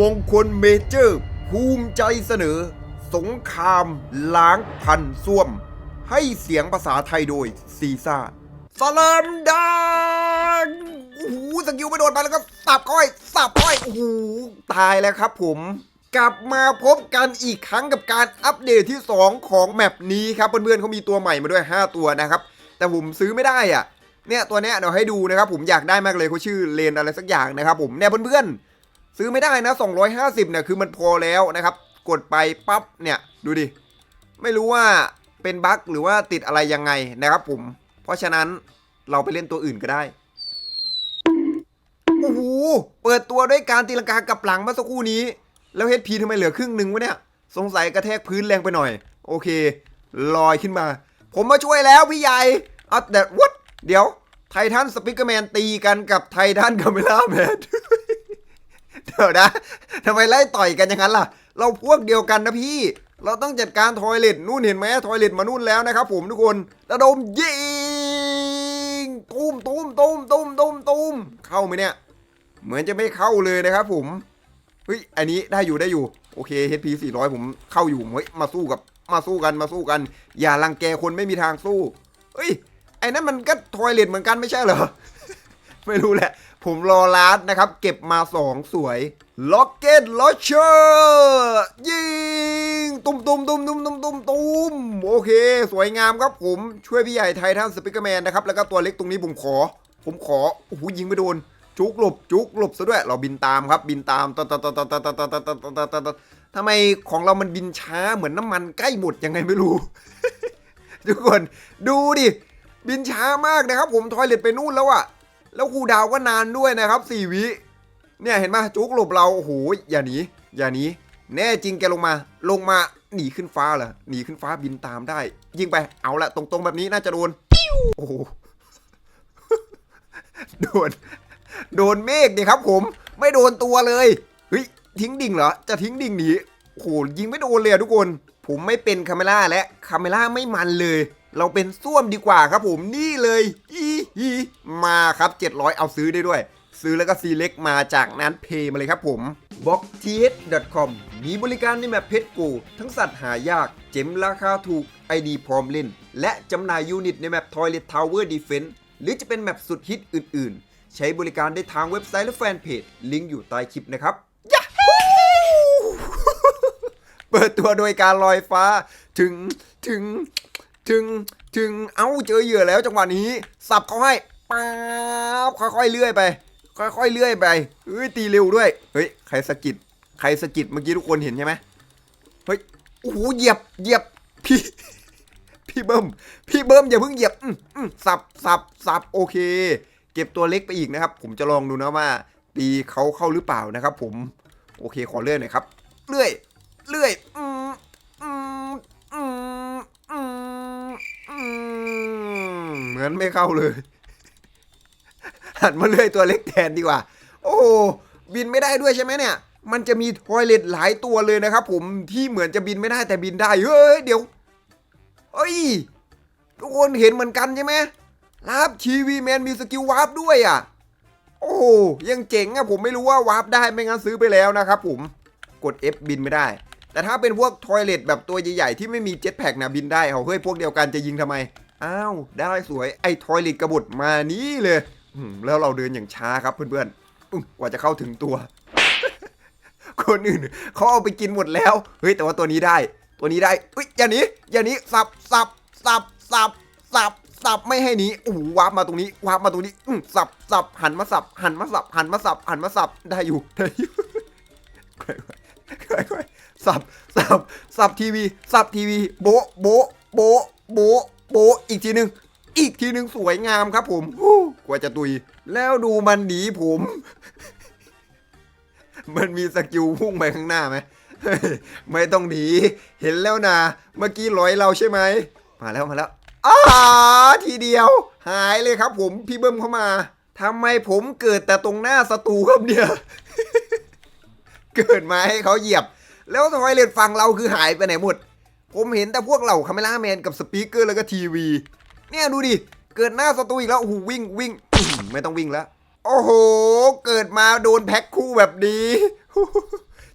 มงคลเมเจอร์ ภูมิใจเสนอ สงครามล้างพันส้วม ให้เสียงภาษาไทยโดยซีซ่าสลามดังโอ้โหสกิลไปโดนไปแล้วก็สับก้อยสับก้อยโอ้โหตายแล้วครับผมกลับมาพบกันอีกครั้งกับการอัปเดตที่ 2 ของแมปนี้ครับเพื่อนๆเขามีตัวใหม่มาด้วย 5 ตัวนะครับ แต่ผมซื้อไม่ได้อะเนี่ยตัวเนี้ยเดี๋ยวให้ดูนะครับ ผมอยากได้มากเลยเขาชื่อเลนอะไรสักอย่างนะครับผมเนี่ยเพื่อนๆ ซื้อไม่ได้นะ250เนี่ยคือมันพอแล้วนะครับ กดไปปั๊บเนี่ยดูดิ ไม่รู้ว่าเป็นบั๊กหรือว่าติดอะไรยังไงนะครับผม เพราะฉะนั้นเราไปเล่นตัวอื่นก็ได้โอ้โหเปิดตัวด้วยการตีลังกากับหลังเมื่อสักครู่นี้ แล้วเฮดพีทำไมเหลือครึ่งหนึ่งวะเนี่ย สงสัยกระแทกพื้นแรงไปหน่อย โอเค ลอยขึ้นมา ผมมาช่วยแล้วพี่ใหญ่เอาแต่วัดเดี๋ยวไททันสปิกเกอร์แมนตีกันกับไททันคาเมล่าแมน เดี๋ยวนะทำไมไล่ต่อยกันอย่างนั้นล่ะ เราพวกเดียวกันนะพี่ เราต้องจัดการทอยเลทนู่นเห็นไหมทอยเลทมานู่นแล้วนะครับผมทุกคนระดมยิงตูมตูมตูมตูมตูมตูมเข้าไหมเนี่ย เหมือนจะไม่เข้าเลยนะครับผมเฮ้ยอันนี้ได้อยู่ได้อยู่โอเค HP 400 ผมเข้าอยู่เฮ้ยมาสู้กับมาสู้กันมาสู้กัน อย่ารังแกคนไม่มีทางสู้เฮ้ยไอ้นั่นมันก็ทอยเลทเหมือนกันไม่ใช่เหรอไม่รู้แหละ ผมรอลาดนะครับ เก็บมา2สวยล็อกเก็ตลอเชอร์ยิงตุ้มตุ้มตุ้มตุ้มตุ้มตุ้มตุ้มโอเค สวยงามครับผมช่วยพี่ใหญ่ไททันสปิกเกอร์แมนนะครับ แล้วก็ตัวเล็กตรงนี้ผมขอ ผมขอโอ้โหยิงไม่โดน จุกหลบ จุกหลบซะด้วย เราบินตามครับ บินตามตตตตตตตตตตตทำไมของเรามันบินช้าเหมือนน้ำมันใกล้หมดยังไงไม่รู้ ทุกคนดูดิบินช้ามากนะครับ ผมทอยเลตไปนู่นแล้วอะ แล้วครูดาวก็นานด้วยนะครับสี่วิเนี่ยเห็นไหมจุกหลบเราโอ้โหอย่าหนีอย่าหนีแน่จริงแกลงมาลงมาหนีขึ้นฟ้าเหรอหนีขึ้นฟ้าบินตามได้ ยิงไปเอาละตรงๆแบบนี้น่าจะโดนโอ้โหโดนโดนเมฆดิครับผมไม่โดนตัวเลยเฮ้ยทิ้งดิ่งเหรอจะทิ้งดิ่งหนีโอ้โหยิงไม่โดนเลยทุกคน ผมไม่เป็นคาเมล่าและคาเมล่าไม่มันเลย เราเป็นส้วมดีกว่าครับผมนี่เลยอี อีมาครับ 700 เอาซื้อได้ด้วย ซื้อแล้วก็ซีเล็กมาจากนั้นเพย์มาเลยครับผม b o x t h c o m มีบริการในแมปเพชรกูทั้งสัตว์หายาก เจ็มราคาถูก ID พร้อมเล่น และจำหน่ายยูนิตในแมป Toilet Tower Defense หรือจะเป็นแมปสุดฮิตอื่น ๆ ใช้บริการได้ทางเว็บไซต์และแฟนเพจ ลิงก์อยู่ใต้คลิปนะครับยาเปิดตัวโดยการลอยฟ้าถึงถึงถึง ถึงเอ้าเจอเหยื่อแล้วจังหวะนี้ สับเขาให้ป๊าบค่อยๆเลื่อยไป ค่อยๆเลื่อยไปเฮ้ยตีเร็วด้วย เฮ้ยใครสะกิดใครสะกิดเมื่อกี้ทุกคนเห็นใช่ไหมเฮ้ยโอ้โหเหยียบเหยียบพี่พี่เบิ้มพี่เบิ้มอย่าเพิ่งเหยียบอืมอืมสับสับสับโอเค เก็บตัวเล็กไปอีกนะครับ ผมจะลองดูนะว่า ตีเขาเข้าหรือเปล่านะครับ ผม โอเคขอเลื่อยหน่อยครับ เลื่อย เลื่อยอืมอืมอืมอื มเหมือนไม่เข้าเลย หันมาเลื่อยตัวเล็กแทนดีกว่า โอ้บินไม่ได้ด้วยใช่ไหมเนี่ย มันจะมีทอยเลทหลายตัวเลยนะครับผมที่เหมือนจะบินไม่ได้แต่บินได้ เฮ้ย เดี๋ยวเฮ้ย ทุกคนเห็นเหมือนกันใช่ไหมลาบทีวีแมนมีสกิลวาร์ปด้วยอะ โอ้ยังเจ๋งอะผมไม่รู้ว่าวาร์ปได้ไม่งั้นซื้อไปแล้วนะครับผม กด F บินไม่ได้ แต่ถ้าเป็นพวกทอยเลทแบบตัวใหญ่ๆที่ไม่มีเจ็ตแพ็กนะบินได้เอาเฮ้ยพวกเดียวกันจะยิงทำไม อ้าว ได้สวย ไอ้ทอยเลทกระบุดมานี่เลย แล้วเราเดินอย่างช้าครับเพื่อนๆกว่าจะเข้าถึงตัว คนอื่นเขาเอาไปกินหมดแล้ว เฮ้ย แต่ว่าตัวนี้ได้ ตัวนี้ได้เฮ้ย อย่านี้ อย่านี้ สับ สับ สับ สับ สับ สับ ไม่ให้หนีโอ้โหวาร์ปมาตรงนี้ วาร์ปมาตรงนี้ อืสับ สับ หันมาสับ หันมาสับ หันมาสับ หันมาสับ ได้อยู่ ได้อยู่ค่อยๆค่อยๆสับ สับ สับทีวี สับทีวี โบโบโบโบ โบะอีกทีหนึ่งอีกทีหนึ่งสวยงามครับผมกว่าจะตุย แล้วดูมันหนีผม มันมีสกิลพุ่งไปข้างหน้าไหมไม่ต้องหนี เห็นแล้วนะเมื่อกี้ร้อยเราใช่ไหม มาแล้วมาแล้วอ้าทีเดียว หายเลยครับผมพี่เบิ้มเข้ามาทำไมผมเกิดแต่ตรงหน้าศัตรูครับเนี่ย เกิดมาให้เขาเหยียบ แล้วทอยเลตฝั่งเราคือหายไปไหนหมด ผมเห็นแต่พวกเหล่าคาเมล่าแมนกับสปีกเกอร์แล้วก็ทีวี เนี่ยดูดิ เกิดหน้าศัตรูอีกแล้วโอ้โหวิ่งวิ่ง ไม่ต้องวิ่งแล้ว โอ้โห เกิดมาโดนแพ็คคู่แบบนี้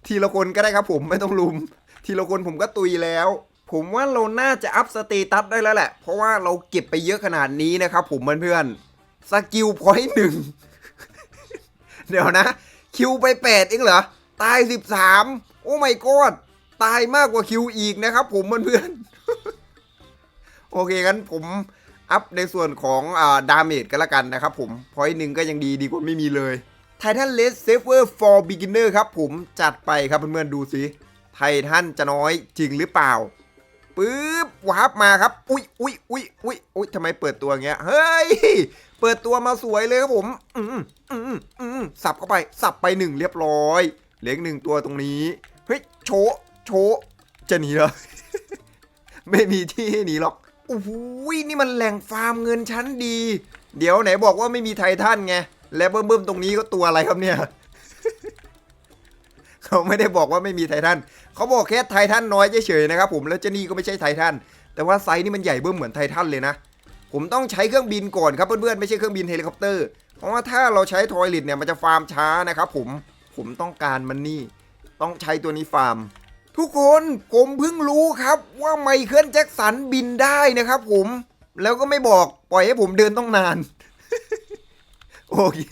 ทีละคนก็ได้ครับผมไม่ต้องลุม ทีละคนผมก็ตุยแล้ว ผมว่าเราน่าจะอัพสเตตัสได้แล้วแหละ เพราะว่าเราเก็บไปเยอะขนาดนี้นะครับผมเพื่อนๆสกิลพอยต์หนึ่งเดี๋ยวนะ คิวไปแปดเองเหรอ ตายสิบสามโอ้ไม่กอด ตายมากกว่าคิวอีกนะครับผมเพื่อนๆ โอเคงั้นผมอัพในส่วนของอ่าดาเมจกันละกันนะครับผมพอยหนึ่งก็ยังดีดีกว่าไม่มีเลยไททันเลสเซฟเวอร์ฟอร์บิกินเนอร์ครับผมจัดไปครับเพื่อนๆดูสิไททันจะน้อยจริงหรือเปล่าปึ๊บวาร์ปมาครับ อุ้ยอุ้ยอุ้ยอุ้ยอุ้ยทำไมเปิดตัวเงี้ย เฮ้ย เปิดตัวมาสวยเลยครับผม อืมอืมอืมสับเข้าไป สับไปหนึ่งเรียบร้อย เหลืออีกหนึ่งตัวตรงนี้ เฮ้ย โช โชะจะหนีเหรอ ไม่มีที่ให้หนีหรอกโอ้โหนี่มันแหล่งฟาร์มเงินชั้นดี เดี๋ยวไหนบอกว่าไม่มีไททันไง และเบิ่มๆตรงนี้ก็ตัวอะไรครับเนี่ย เขาไม่ได้บอกว่าไม่มีไททัน เขาบอกแค่ไททันน้อยเฉยๆนะครับผม แล้วเจนี่ก็ไม่ใช่ไททัน แต่ว่าไซส์นี่มันใหญ่เบิ่มเหมือนไททันเลยนะ ผมต้องใช้เครื่องบินก่อนครับเพื่อนๆ ไม่ใช่เครื่องบินเฮลิคอปเตอร์ เพราะว่าถ้าเราใช้ทอยลิตเนี่ยมันจะฟาร์มช้านะครับผม ผมต้องการมันนี่ ต้องใช้ตัวนี้ฟาร์ม ทุกคนผมเพิ่งรู้ครับว่าไมเคิลแจ็คสันบินได้นะครับผมแล้วก็ไม่บอกปล่อยให้ผมเดินต้องนาน โอเค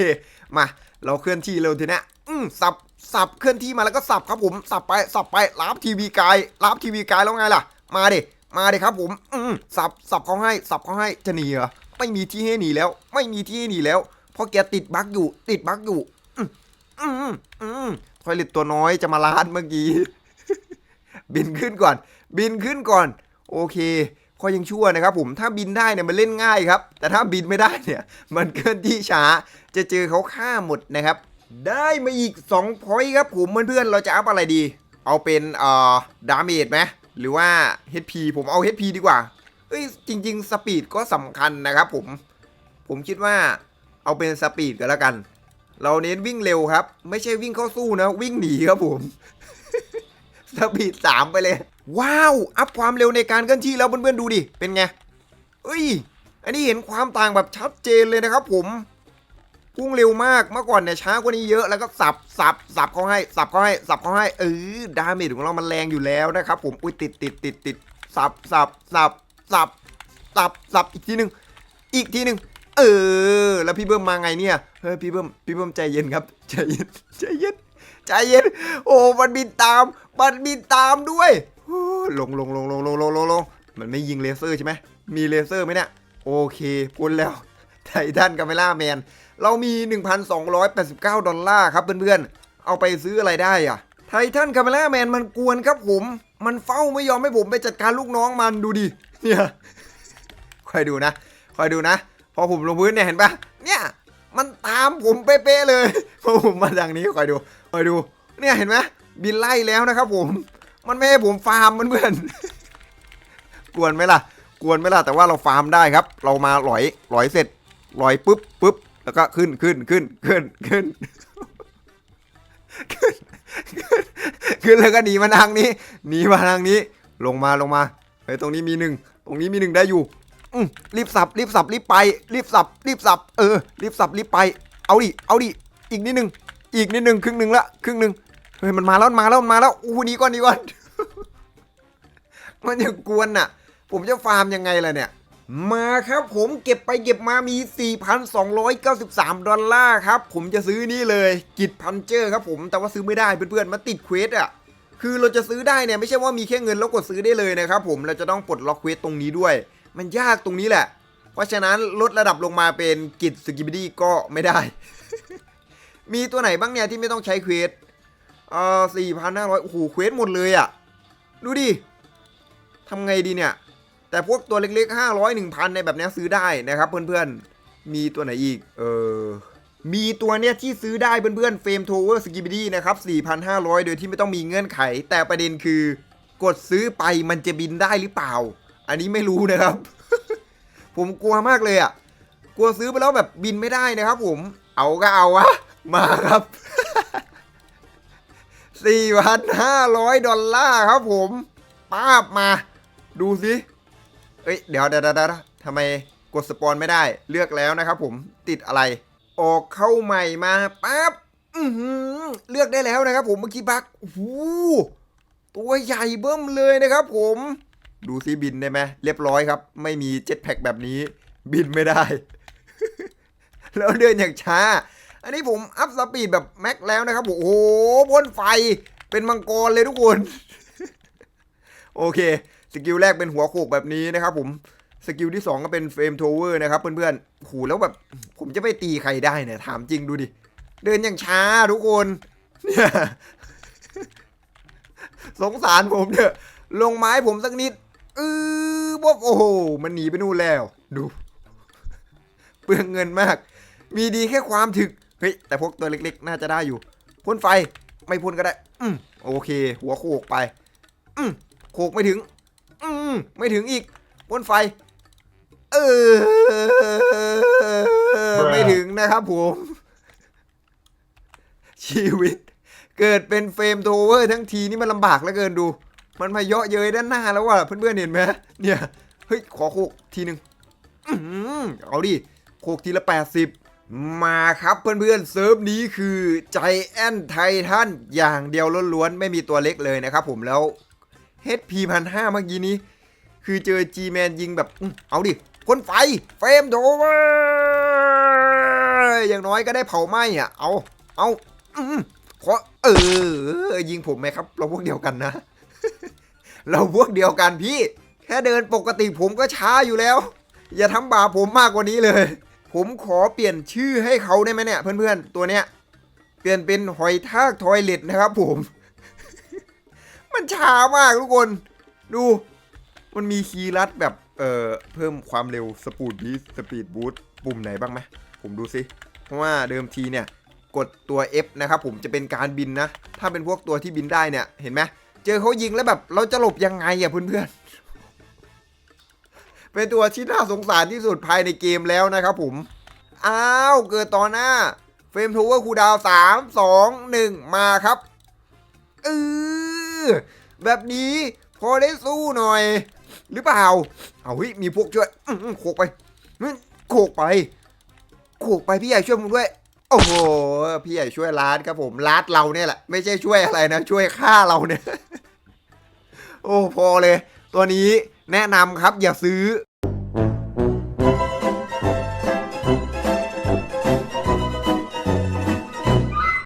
มา เราเคลื่อนที่เร็วทีเนี้ยอืมสับสับเคลื่อนที่มาแล้วก็สับครับผมสับไปสับไปรับทีวีกายรับทีวีกายแล้วไงล่ะ มาดิมาดิครับผม อืมสับสับเขาให้สับเขาให้จะหนีเหรอไม่มีที่ให้หนีแล้ว ไม่มีที่ให้หนีแล้วเพราะแกติดบั๊กอยู่ ติดบั๊กอยู่ อืมอืมอืมทอยลิตตัวน้อยจะมาล้านเมื่อกี้ บินขึ้นก่อน บินขึ้นก่อน โอเคก็ยังชั่วนะครับผมถ้าบินได้เนี่ยมันเล่นง่ายครับ แต่ถ้าบินไม่ได้เนี่ย มันเคลื่อนที่ช้าจะเจอเขาฆ่าหมดนะครับ ได้มาอีก2พอยต์ครับผมเพื่อนๆเราจะอัพอะไรดี เอาเป็นเอ่อดาเมจไหมหรือว่า HP ผมเอา HP ดีกว่าเอ้ยจริง ๆ สปีดก็สำคัญนะครับผม ผมคิดว่าเอาเป็นสปีดกันแล้วกัน เราเน้นวิ่งเร็วครับ ไม่ใช่วิ่งเข้าสู้นะ วิ่งหนีครับผม สปีดสามไปเลย ว้าว อัพความเร็วในการเคลื่อนที่แล้วเพื่อนๆดูดิ เป็นไง เอ้ย อันนี้เห็นความต่างแบบชัดเจนเลยนะครับผมพุ่งเร็วมาก เมื่อก่อนเนี่ยช้ากว่านี้เยอะ แล้วก็สับสับสับเขาให้ สับเขาให้ สับเขาให้ เออ ดาเมจของเรามันแรงอยู่แล้วนะครับผม อุ้ยติดติดติดติดสับสับสับสับสับสับอีกทีหนึ่งอีกทีหนึ่งเออ แล้วพี่เบิ้มมาไงเนี่ย เฮ้ยพี่เบิ้ม พี่เบิ้มใจเย็นครับ ใจเย็น ใจเย็น ใจเย็น โอ้มันบินตาม มันบินตามด้วยลงลงลงลงลงลงลงลงมันไม่ยิงเลเซอร์ใช่ไหมมีเลเซอร์ไหมเนี่ย โอเคพ้นแล้วไททันกัมเมล่าแมน เรามี 1,289 ดอลลาร์ครับเพื่อนๆ เอาไปซื้ออะไรได้อะไททันกัมเมล่าแมนมันกวนครับผม มันเฝ้าไม่ยอมให้ผมไปจัดการลูกน้องมันดูดิ เนี่ย คอยดูนะ คอยดูนะ พอผมลงพื้นเนี่ยเห็นปะเนี่ย มันตามผมเป๊ะๆเลย พอผมมาทางนี้คอยดู คอยดู เนี่ยเห็นไหมบินไล่แล้วนะครับผม มันไม่ให้ผมฟาร์มมันเพื่อน กวนไหมล่ะ กวนไหมล่ะ แต่ว่าเราฟาร์มได้ครับ เรามาหลอยหลอยเสร็จหลอยปุ๊บปุ๊บแล้วก็ขึ้นขึ้นขึ้นขึ้นขึ้นขึ้นขึ้นแล้วก็หนีมาทางนี้หนีมาทางนี้ ลงมาลงมาเฮ้ยตรงนี้มีหนึ่งตรงนี้มีหนึ่งได้อยู่รีบสับรีบสับรีบไปรีบสับรีบสับเออรีบสับรีบไป เอาดิเอาดิอีกนิดหนึ่ง อีกนิดหนึ่งครึ่งหนึ่งละครึ่งหนึ่งเฮ้ยมันมาแล้วมันมาแล้วมันมาแล้วอู้นี้ก่อนนี้ก่อน มันจะกวนน่ะ ผมจะฟาร์มยังไงล่ะเนี่ย มาครับผมเก็บไปเก็บมามี 4,293 ดอลลาร์ครับ ผมจะซื้อนี่เลยกิจพันเจอร์ครับผมแต่ว่าซื้อไม่ได้เพื่อนๆมาติดเควสอะคือเราจะซื้อได้เนี่ยไม่ใช่ว่ามีแค่เงินแล้วกดซื้อได้เลยนะครับผมเราจะต้องปลดล็อกเควสตรงนี้ด้วย มันยากตรงนี้แหละ เพราะฉะนั้นลดระดับลงมาเป็นกิจสกิบดี้ก็ไม่ได้ มีตัวไหนบ้างเนี่ยที่ไม่ต้องใช้เควสเอ่อ4,500โอ้โหเควสหมดเลยอะ ดูดิทำไงดีเนี่ย แต่พวกตัวเล็กๆ500 1,000ในแบบนี้ซื้อได้นะครับเพื่อนๆ มีตัวไหนอีก เออมีตัวเนี้ยที่ซื้อได้เพื่อนๆเฟรมโทเวอร์สกิบดี้นะครับ 4,500 โดยที่ไม่ต้องมีเงื่อนไข แต่ประเด็นคือกดซื้อไปมันจะบินได้หรือเปล่า อันนี้ไม่รู้นะครับ ผมกลัวมากเลยอะ กลัวซื้อไปแล้วแบบบินไม่ได้นะครับผม เอาก็เอาวะ มาครับ 4,500 ดอลลาร์ครับผมป้าบมา ดูสิเอ้ย เดี๋ยวเดี๋ยวเดี๋ยวทำไมกดสปอนไม่ได้ เลือกแล้วนะครับผม ติดอะไร ออกเข้าใหม่มาปั๊บอือหือเลือกได้แล้วนะครับผมเมื่อกี้บักโอ้โหตัวใหญ่เบิ้มเลยนะครับผม ดูซิบินได้ไหมเรียบร้อยครับ ไม่มีเจ็ตแพ็กแบบนี้ บินไม่ได้ แล้วเดินอย่างช้า อันนี้ผมอัพสปีดแบบแม็กแล้วนะครับผมโอ้โหพ่นไฟเป็นมังกรเลยทุกคน โอเค สกิลแรกเป็นหัวโขกแบบนี้นะครับผมสกิลที่ 2 ก็เป็นเฟรมโทเวอร์นะครับเพื่อนๆโอ้โหแล้วแบบผมจะไปตีใครได้เนี่ย ถามจริงดูดิ เดินอย่างช้าทุกคน เนี่ย สงสารผมเนี่ยลงไม้ผมสักนิดเออบ๊บโอ้โห มันหนีไปนู่นแล้ว ดู เปลืองเงินมาก มีดีแค่ความถึก เฮ้ยแต่พวกตัวเล็กๆ น่าจะได้อยู่พ่นไฟไม่พ่นก็ได้ อืมโอเค หัวโขกไป อืมโขกไม่ถึง อืมไม่ถึงอีกพ่นไฟ เออ ไม่ถึงนะครับผม ชีวิต เกิดเป็นเฟรมโทเวอร์ทั้งทีนี่มันลำบากเหลือเกินดู มันมาเยาะเย้ยด้านหน้าแล้วว่ะเพื่อนๆเห็นไหมเนี่ยเฮ้ยขอโคกทีหนึ่งอื้อหือเอาดิโคกทีละ80 มาครับเพื่อนๆเซิร์ฟนี้คือใจแอนไททันอย่างเดียวล้วนๆ ไม่มีตัวเล็กเลยนะครับผมแล้ว HP พันห้าเมื่อกี้นี้ คือเจอ G-Man ยิงแบบอเอาดิพ่นไฟ เฟรมโทเวอร์อย่างน้อยก็ได้เผาไหม้อะ เอา เอาอขอเออ ยิงผมไหมครับ เราพวกเดียวกันนะ เราพวกเดียวกันพี่ แค่เดินปกติผมก็ช้าอยู่แล้ว อย่าทำบาปผมมากกว่านี้เลย ผมขอเปลี่ยนชื่อให้เขาได้ไหมเนี่ย เพื่อนๆ ตัวเนี้ย เปลี่ยนเป็นหอยทากทอยเล็ตนะครับผม มันช้ามากทุกคน ดู มันมีคีย์ลัดแบบ เอ่อ เพิ่มความเร็วสปูดบีสปีดบูทปุ่มไหนบ้างไหมผมดูซิ เพราะว่าเดิมทีเนี่ย กดตัว F นะครับผมจะเป็นการบินนะ ถ้าเป็นพวกตัวที่บินได้เนี่ย เห็นไหม เจอเขายิงแล้วแบบเราจะหลบยังไงอะเพื่อนๆ เป็นตัวที่น่าสงสารที่สุดภายในเกมแล้วนะครับผม อ้าว เกิดต่อหน้า เฟรมทเวอร์คูดาวสามสองหนึ่งมาครับเออแบบนี้พอได้สู้หน่อย หรือเปล่า เอาฮ้ยมีพวกช่วยโขกไปโขกไปโขกไปพี่ใหญ่ช่วยผมด้วย โอ้โห พี่ใหญ่ช่วยร้านครับผมร้านเราเนี่ยแหละ ไม่ใช่ช่วยอะไรนะ ช่วยฆ่าเราเนี่ย โอ้พอเลย ตัวนี้ แนะนำครับอย่าซื้อ